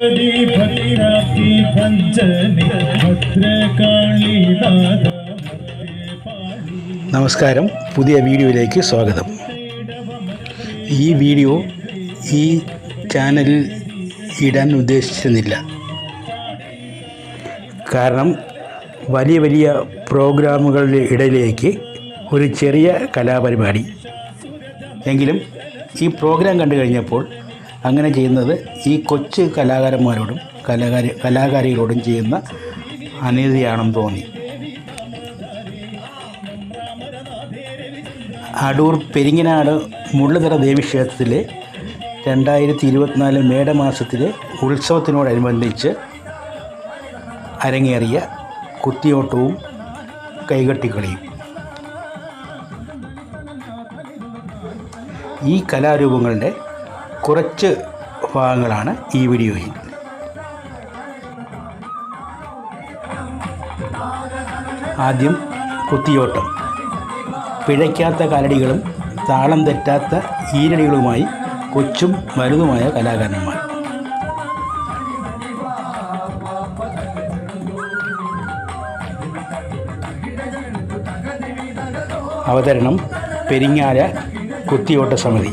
പഞ്ചമി നമസ്കാരം. പുതിയ വീഡിയോയിലേക്ക് സ്വാഗതം. ഈ വീഡിയോ ഈ ചാനലിൽ ഇടാൻ ഉദ്ദേശിച്ചിരുന്നില്ല കാരണം വലിയ വലിയ പ്രോഗ്രാമുകളുടെ ഇടയിലേക്ക് ഒരു ചെറിയ കലാപരിപാടി. എങ്കിലും ഈ പ്രോഗ്രാം കണ്ടു കഴിഞ്ഞപ്പോൾ അങ്ങനെ ചെയ്യുന്നത് ഈ കൊച്ചു കലാകാരന്മാരോടും കലാകാരി കലാകാരികളോടും ചെയ്യുന്ന അനീതിയാണെന്ന് തോന്നി. അടൂർ പെരിങ്ങനാട് മുള്ളുതറ ദേവീക്ഷേത്രത്തിലെ രണ്ടായിരത്തി ഇരുപത്തിനാല് മേടമാസത്തിലെ ഉത്സവത്തിനോടനുബന്ധിച്ച് അരങ്ങേറിയ കുത്തിയോട്ടവും കൈകെട്ടിക്കളിയും. ഈ കലാരൂപങ്ങളുടെ കുറച്ച് ഭാഗങ്ങളാണ് ഈ വീഡിയോയിൽ ആദ്യം കുത്തിയോട്ടം. പിഴയ്ക്കാത്ത കലടികളും താളം തെറ്റാത്ത ഈരടികളുമായി കൊച്ചും വലുതുമായ കലാകാരന്മാർ. അവതരണം പെരിങ്ങാല കുത്തിയോട്ട സമിതി.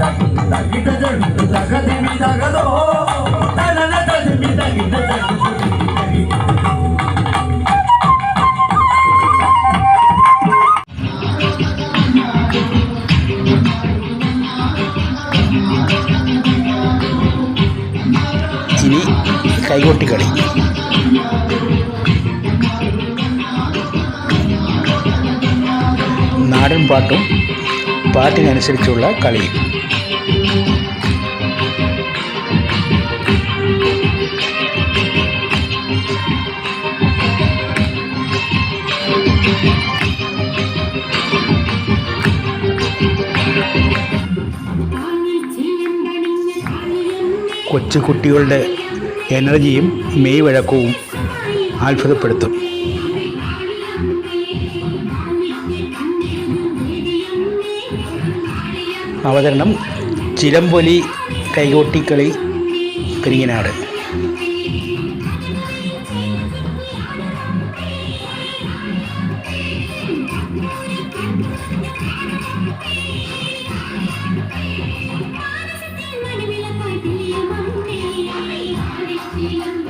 తగ్గదు తగ్గదు తగ్గదు കൈകൊട്ടിക്കളി നാടൻ പാട്ടും പാട്ടിനനുസരിച്ചുള്ള കളിയും കൊച്ചുകുട്ടികളുടെ എനർജിയും മെയ് വഴക്കവും അത്ഭുതപ്പെടുത്തും അവതരണം ചിലമ്പൊലി കൈകൊട്ടിക്കളി Peringanad Thank you. Thank you.